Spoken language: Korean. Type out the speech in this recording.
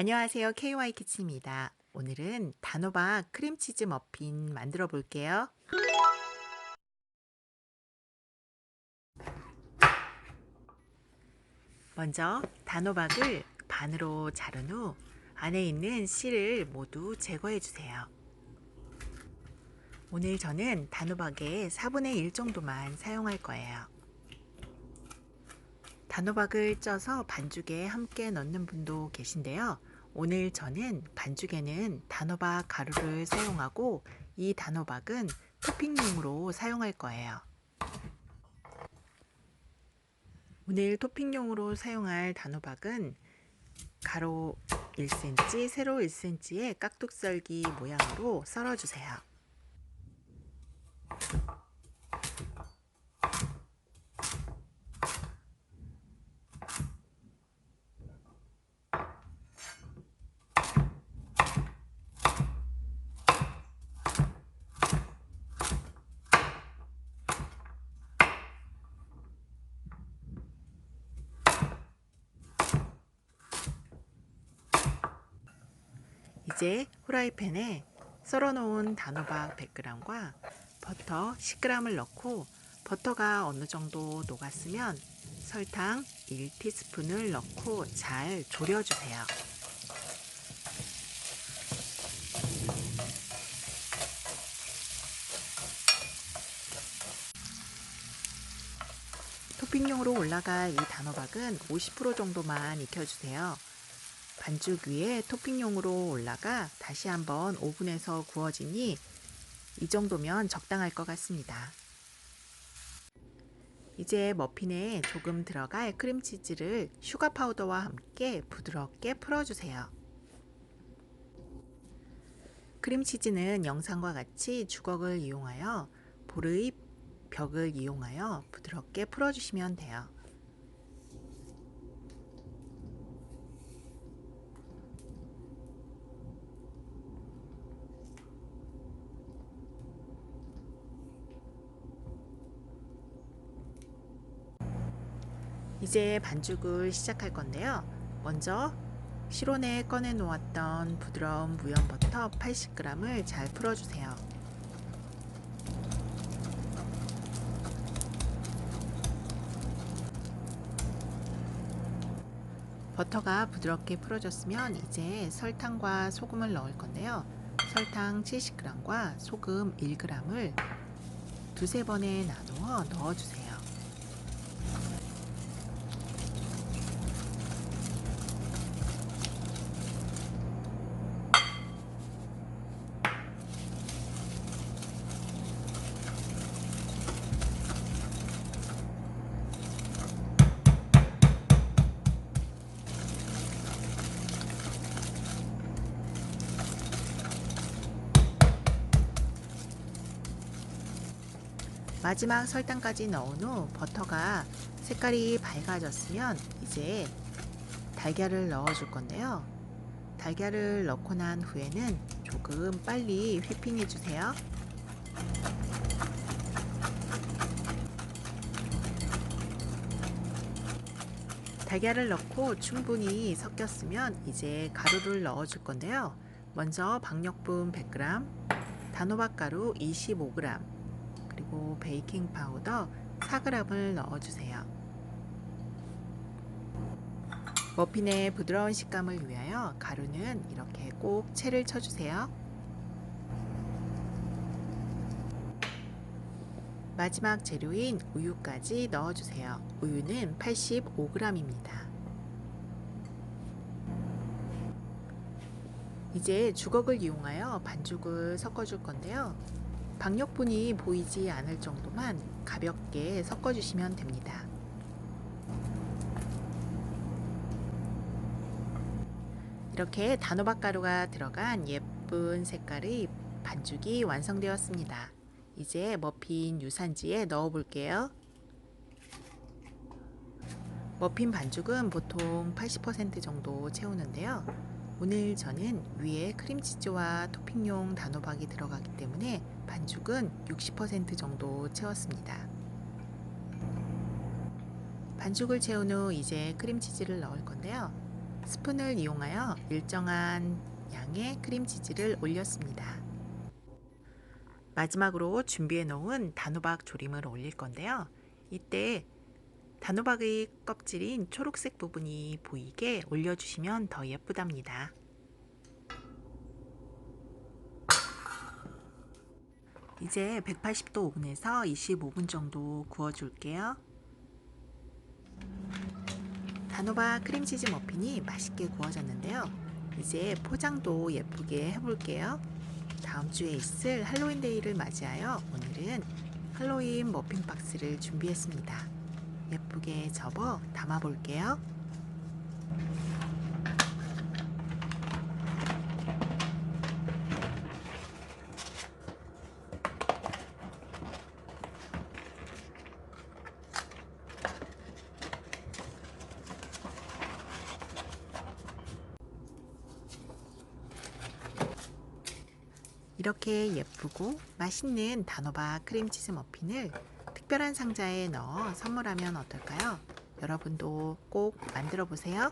안녕하세요. KY 키치입니다. 오늘은 단호박 크림치즈 머핀 만들어 볼게요. 먼저 단호박을 반으로 자른 후 안에 있는 씨를 모두 제거해 주세요. 오늘 저는 단호박의 4분의 1 정도만 사용할 거예요. 단호박을 쪄서 반죽에 함께 넣는 분도 계신데요. 오늘 저는 반죽에는 단호박 가루를 사용하고 이 단호박은 토핑용으로 사용할 거예요. 오늘 토핑용으로 사용할 단호박은 가로 1cm, 세로 1cm의 깍둑썰기 모양으로 썰어주세요. 이제 후라이팬에 썰어놓은 단호박 100g과 버터 10g을 넣고 버터가 어느 정도 녹았으면 설탕 1티스푼을 넣고 잘 졸여주세요. 토핑용으로 올라갈 이 단호박은 50% 정도만 익혀주세요. 반죽 위에 토핑용으로 올라가 다시 한번 오븐에서 구워지니 이 정도면 적당할 것 같습니다. 이제 머핀에 조금 들어갈 크림치즈를 슈가 파우더와 함께 부드럽게 풀어주세요. 크림치즈는 영상과 같이 주걱을 이용하여 볼의 벽을 이용하여 부드럽게 풀어주시면 돼요. 이제 반죽을 시작할 건데요. 먼저 실온에 꺼내 놓았던 부드러운 무염 버터 80g을 잘 풀어주세요. 버터가 부드럽게 풀어졌으면 이제 설탕과 소금을 넣을 건데요. 설탕 70g과 소금 1g을 두세 번에 나누어 넣어주세요. 마지막 설탕까지 넣은 후 버터가 색깔이 밝아졌으면 이제 달걀을 넣어 줄 건데요. 달걀을 넣고 난 후에는 조금 빨리 휘핑해 주세요. 달걀을 넣고 충분히 섞였으면 이제 가루를 넣어 줄 건데요. 먼저 박력분 100g, 단호박 가루 25g, 그리고 베이킹 파우더 4g을 넣어주세요. 머핀의 부드러운 식감을 위하여 가루는 이렇게 꼭 채를 쳐주세요. 마지막 재료인 우유까지 넣어주세요. 우유는 85g입니다. 이제 주걱을 이용하여 반죽을 섞어줄 건데요. 박력분이 보이지 않을 정도만 가볍게 섞어주시면 됩니다. 이렇게 단호박 가루가 들어간 예쁜 색깔의 반죽이 완성되었습니다. 이제 머핀 유산지에 넣어 볼게요. 머핀 반죽은 보통 80% 정도 채우는데요. 오늘 저는 위에 크림치즈와 토핑용 단호박이 들어가기 때문에 반죽은 60% 정도 채웠습니다. 반죽을 채운 후 이제 크림치즈를 넣을 건데요. 스푼을 이용하여 일정한 양의 크림치즈를 올렸습니다. 마지막으로 준비해 놓은 단호박 조림을 올릴 건데요. 이때 단호박의 껍질인 초록색 부분이 보이게 올려주시면 더 예쁘답니다. 이제 180도 오븐에서 25분 정도 구워줄게요. 단호박 크림치즈 머핀이 맛있게 구워졌는데요. 이제 포장도 예쁘게 해볼게요. 다음 주에 있을 할로윈데이를 맞이하여 오늘은 할로윈 머핀 박스를 준비했습니다. 예쁘게 접어 담아볼게요. 이렇게 예쁘고 맛있는 단호박 크림치즈 머핀을 특별한 상자에 넣어 선물하면 어떨까요? 여러분도 꼭 만들어 보세요.